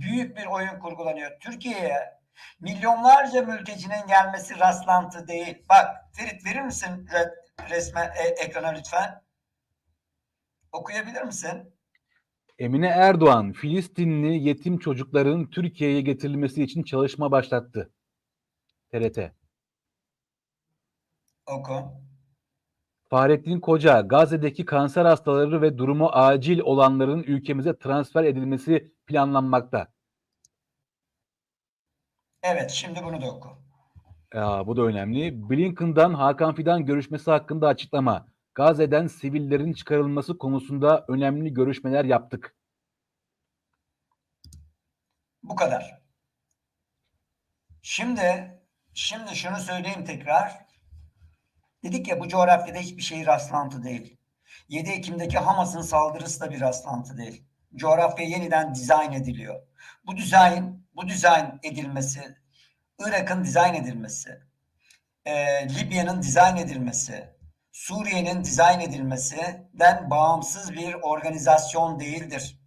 büyük bir oyun kurgulanıyor. Türkiye'ye milyonlarca mültecinin gelmesi rastlantı değil. Bak Ferit verir misin re- resme e, ekrana lütfen? Okuyabilir misin? Emine Erdoğan, Filistinli yetim çocukların Türkiye'ye getirilmesi için çalışma başlattı. TRT. Oku. Fahrettin Koca, Gazze'deki kanser hastaları ve durumu acil olanların ülkemize transfer edilmesi planlanmakta. Evet şimdi bunu da oku. Ya, bu da önemli. Blinken'dan Hakan Fidan görüşmesi hakkında açıklama. Gazze'den sivillerin çıkarılması konusunda önemli görüşmeler yaptık. Bu kadar. Şimdi şimdi şunu söyleyeyim tekrar. Dedik ya bu coğrafyada hiçbir şey rastlantı değil. 7 Ekim'deki Hamas'ın saldırısı da bir rastlantı değil. Coğrafya yeniden dizayn ediliyor. Bu dizayn, bu dizayn edilmesi, Irak'ın dizayn edilmesi, e, Libya'nın dizayn edilmesi, Suriye'nin dizayn edilmesinden bağımsız bir organizasyon değildir.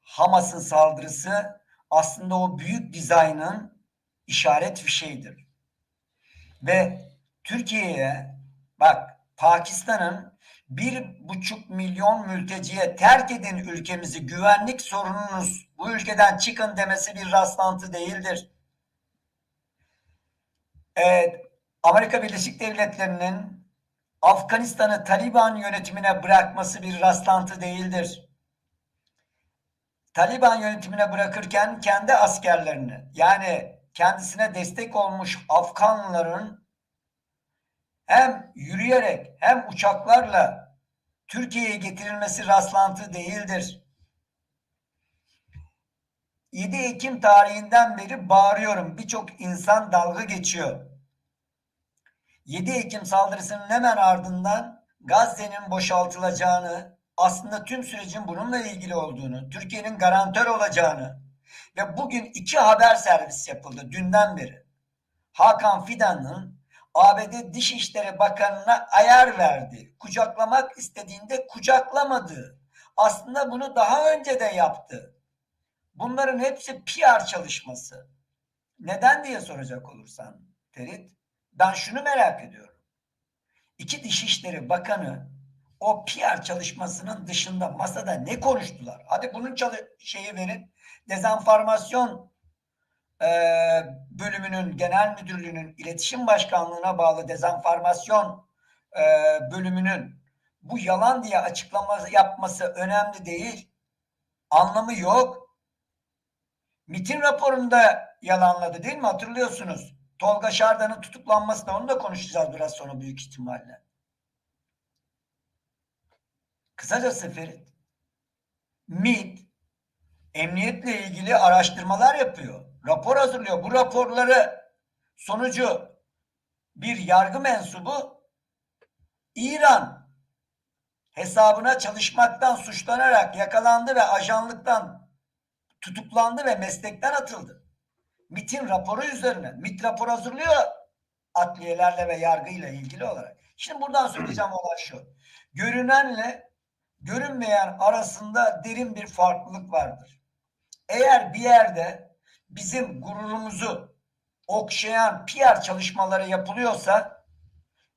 Hamas'ın saldırısı aslında o büyük dizaynın işaret fişeğidir. Ve Türkiye'ye bak Pakistan'ın bir buçuk milyon mülteciye terk edin ülkemizi güvenlik sorununuz bu ülkeden çıkın demesi bir rastlantı değildir. Evet, Amerika Birleşik Devletleri'nin Afganistan'ı Taliban yönetimine bırakması bir rastlantı değildir. Taliban yönetimine bırakırken kendi askerlerini yani kendisine destek olmuş Afganların hem yürüyerek hem uçaklarla Türkiye'ye getirilmesi rastlantı değildir. 7 Ekim tarihinden beri bağırıyorum. Birçok insan dalga geçiyor. 7 Ekim saldırısının hemen ardından Gazze'nin boşaltılacağını, aslında tüm sürecin bununla ilgili olduğunu, Türkiye'nin garantör olacağını ve bugün iki haber servis yapıldı dünden beri. Hakan Fidan'ın ABD Dışişleri Bakanı'na ayar verdi. Kucaklamak istediğinde kucaklamadı. Aslında bunu daha önce de yaptı. Bunların hepsi PR çalışması. Neden diye soracak olursan Ferit, ben şunu merak ediyorum. İki Dışişleri Bakanı o PR çalışmasının dışında masada ne konuştular? Hadi bunun şeyi verin. Dezenformasyon e, bölümünün genel müdürlüğünün iletişim başkanlığına bağlı dezenformasyon e, bölümünün bu yalan diye açıklama yapması önemli değil. Anlamı yok. MIT'in raporunda yalanladı değil mi? Hatırlıyorsunuz. Tolga Şardan'ın tutuklanması da onu da konuşacağız biraz sonra büyük ihtimalle. Kısacası Ferit, MIT emniyetle ilgili araştırmalar yapıyor. Rapor hazırlıyor. Bu raporları sonucu bir yargı mensubu İran hesabına çalışmaktan suçlanarak yakalandı ve ajanlıktan tutuklandı ve meslekten atıldı. MIT'in raporu üzerine. MIT rapor hazırlıyor adliyelerle ve yargıyla ilgili olarak. Şimdi buradan söyleyeceğim olan şu. Görünenle görünmeyen arasında derin bir farklılık vardır. Eğer bir yerde bizim gururumuzu okşayan PR çalışmaları yapılıyorsa,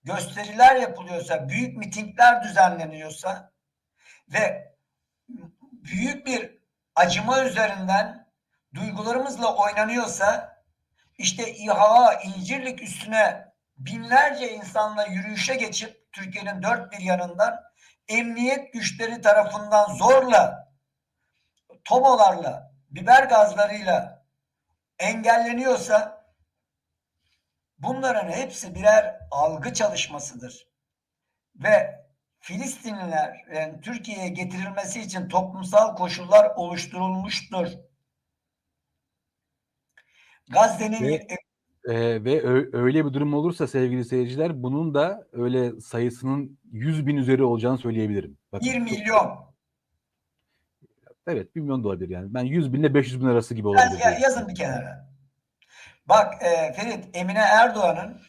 gösteriler yapılıyorsa, büyük mitingler düzenleniyorsa ve büyük bir acıma üzerinden duygularımızla oynanıyorsa işte İHA, İncirlik üstüne binlerce insanla yürüyüşe geçip Türkiye'nin dört bir yanından emniyet güçleri tarafından zorla tomolarla, biber gazlarıyla engelleniyorsa bunların hepsi birer algı çalışmasıdır. Ve Filistinlilerin Türkiye'ye getirilmesi için toplumsal koşullar oluşturulmuştur. Gazze'nin Ve- Ee, ve öyle bir durum olursa sevgili seyirciler bunun da öyle sayısının 100 bin üzeri olacağını söyleyebilirim. Bakın, 1 çok- milyon. Evet 1 milyon da olabilir yani. Ben 100 bin ile 500 bin arası gibi olabilir. ya- yazın bir kenara. Bak e, Ferit, Emine Erdoğan'ın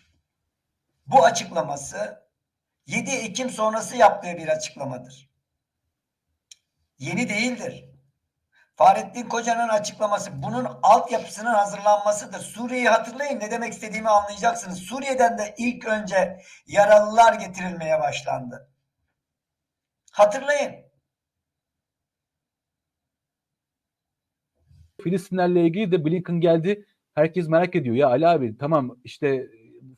bu açıklaması 7 Ekim sonrası yaptığı bir açıklamadır. Yeni değildir. Fahrettin Koca'nın açıklaması bunun altyapısının hazırlanmasıdır. Suriye'yi hatırlayın ne demek istediğimi anlayacaksınız. Suriye'den de ilk önce yaralılar getirilmeye başlandı. Hatırlayın. Filistinlerle ilgili de Blinken geldi. Herkes merak ediyor. Ya Ali abi tamam işte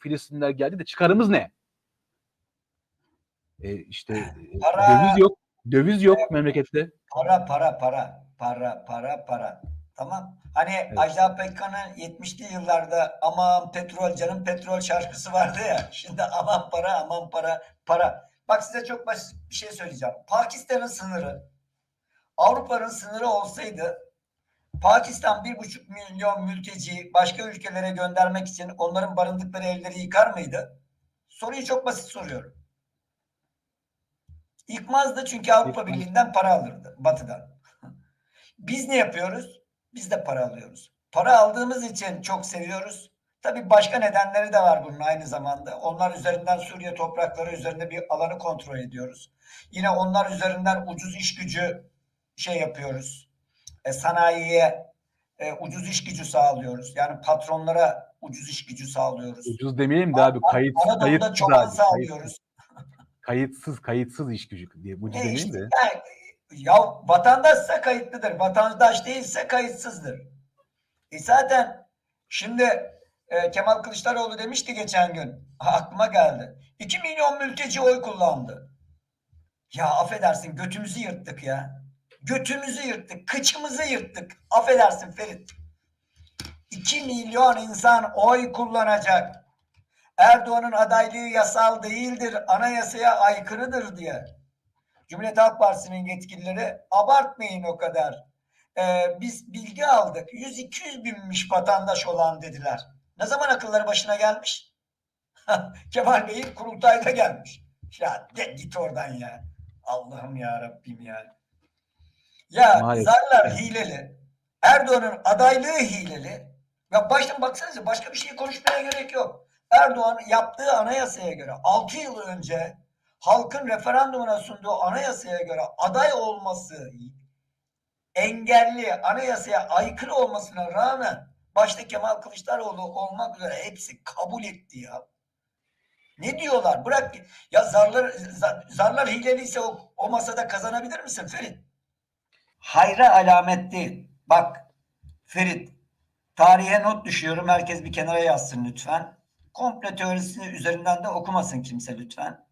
Filistinler geldi de çıkarımız ne? E, işte e, Para. döviz yok. Döviz yok memlekette. Para para para para para para. Tamam. Hani Ajda Pekkan'ın 70'li yıllarda aman petrol canım petrol şarkısı vardı ya. Şimdi aman para aman para para. Bak size çok basit bir şey söyleyeceğim. Pakistan'ın sınırı Avrupa'nın sınırı olsaydı Pakistan bir buçuk milyon mülteci başka ülkelere göndermek için onların barındıkları evleri yıkar mıydı? Soruyu çok basit soruyorum. Yıkmazdı çünkü Avrupa. Birliği'nden para alırdı batıdan. Biz ne yapıyoruz? Biz de para alıyoruz. Para aldığımız için çok seviyoruz. Tabii başka nedenleri de var bunun aynı zamanda. Onlar üzerinden Suriye toprakları üzerinde bir alanı kontrol ediyoruz. Yine onlar üzerinden ucuz iş gücü şey yapıyoruz. E, sanayiye e, ucuz iş gücü sağlıyoruz. Yani patronlara ucuz iş gücü sağlıyoruz. Ucuz demeyelim de abi kayıt, kayıtsız çoban abi. sağlıyoruz. Kayıtsız, kayıtsız iş gücü diye ucuz E demeyelim işte de. yani, ya vatandaşsa kayıtlıdır. Vatandaş değilse kayıtsızdır. E zaten şimdi e, Kemal Kılıçdaroğlu demişti geçen gün. Ha, aklıma geldi. 2 milyon mülteci oy kullandı. Ya affedersin götümüzü yırttık ya. Götümüzü yırttık. Kıçımızı yırttık. Affedersin Ferit. 2 milyon insan oy kullanacak. Erdoğan'ın adaylığı yasal değildir, anayasaya aykırıdır diye. Cumhuriyet Halk Partisi'nin yetkilileri abartmayın o kadar. Ee, biz bilgi aldık. 100-200 binmiş vatandaş olan dediler. Ne zaman akılları başına gelmiş? Kemal Bey'in kurultayda gelmiş. Ya de git oradan ya. Allah'ım ya Rabbim ya. Ya Maalesef. zarlar hileli. Erdoğan'ın adaylığı hileli. Ya baştan baksanıza başka bir şey konuşmaya gerek yok. Erdoğan yaptığı anayasaya göre 6 yıl önce halkın referandumuna sunduğu anayasaya göre aday olması engelli anayasaya aykırı olmasına rağmen başta Kemal Kılıçdaroğlu olmak üzere hepsi kabul etti ya. Ne diyorlar? Bırak ya zarlar zar- zarlar hileliyse o, o masada kazanabilir misin Ferit? Hayra alamet değil. Bak Ferit tarihe not düşüyorum. Herkes bir kenara yazsın lütfen. Komple teorisini üzerinden de okumasın kimse lütfen.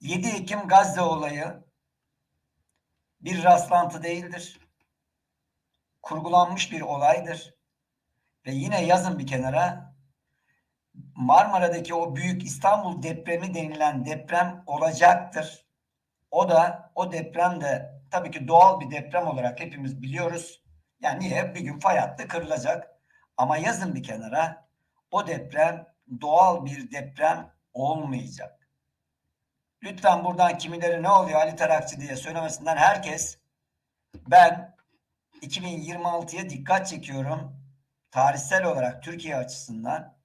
7 Ekim Gazze olayı bir rastlantı değildir. Kurgulanmış bir olaydır. Ve yine yazın bir kenara Marmara'daki o büyük İstanbul depremi denilen deprem olacaktır. O da o deprem de tabii ki doğal bir deprem olarak hepimiz biliyoruz. Yani niye? Bir gün fay hattı kırılacak. Ama yazın bir kenara o deprem doğal bir deprem olmayacak. Lütfen buradan kimileri ne oluyor Ali Tarakçı diye söylemesinden herkes ben 2026'ya dikkat çekiyorum. Tarihsel olarak Türkiye açısından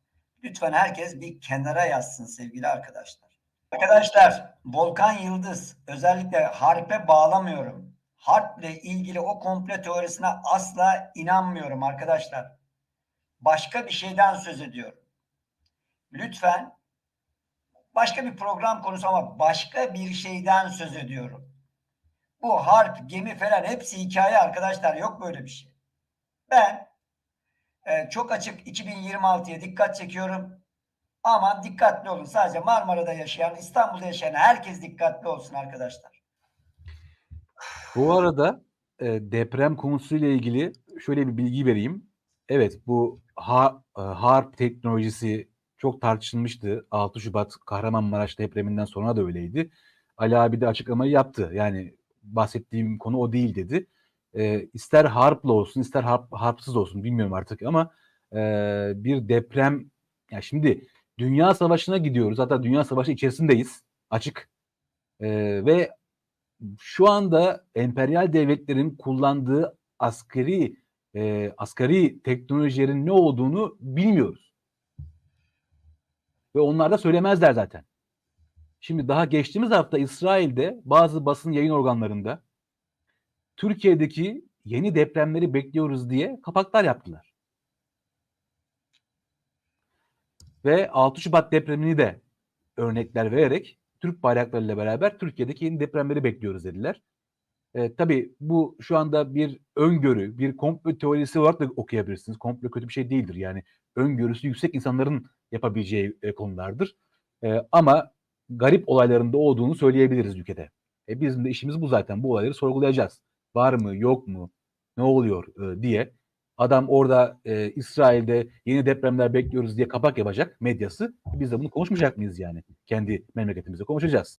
lütfen herkes bir kenara yazsın sevgili arkadaşlar. Arkadaşlar Volkan Yıldız özellikle harpe bağlamıyorum. Harple ilgili o komple teorisine asla inanmıyorum arkadaşlar. Başka bir şeyden söz ediyorum. Lütfen başka bir program konusu ama başka bir şeyden söz ediyorum. Bu harp, gemi falan hepsi hikaye arkadaşlar. Yok böyle bir şey. Ben e, çok açık 2026'ya dikkat çekiyorum. Aman dikkatli olun. Sadece Marmara'da yaşayan, İstanbul'da yaşayan herkes dikkatli olsun arkadaşlar. Bu arada e, deprem konusuyla ilgili şöyle bir bilgi vereyim. Evet bu ha, e, HARP teknolojisi çok tartışılmıştı. 6 Şubat Kahramanmaraş depreminden sonra da öyleydi. Ali abi de açıklamayı yaptı. Yani bahsettiğim konu o değil dedi. E, ister HARP'la olsun ister harp, harpsız olsun bilmiyorum artık ama e, bir deprem ya şimdi Dünya Savaşı'na gidiyoruz. Hatta Dünya Savaşı içerisindeyiz. Açık. E, ve şu anda emperyal devletlerin kullandığı askeri e, asgari teknolojilerin ne olduğunu bilmiyoruz. Ve onlar da söylemezler zaten. Şimdi daha geçtiğimiz hafta İsrail'de bazı basın yayın organlarında Türkiye'deki yeni depremleri bekliyoruz diye kapaklar yaptılar. Ve 6 Şubat depremini de örnekler vererek Türk bayraklarıyla beraber Türkiye'deki yeni depremleri bekliyoruz dediler. E, tabii bu şu anda bir öngörü, bir komplo teorisi olarak da okuyabilirsiniz. Komplo kötü bir şey değildir. Yani öngörüsü yüksek insanların yapabileceği e, konulardır. E, ama garip olaylarında olduğunu söyleyebiliriz ülkede. E, bizim de işimiz bu zaten. Bu olayları sorgulayacağız. Var mı, yok mu, ne oluyor e, diye. Adam orada e, İsrail'de yeni depremler bekliyoruz diye kapak yapacak medyası. Biz de bunu konuşmayacak mıyız yani? Kendi memleketimizde konuşacağız.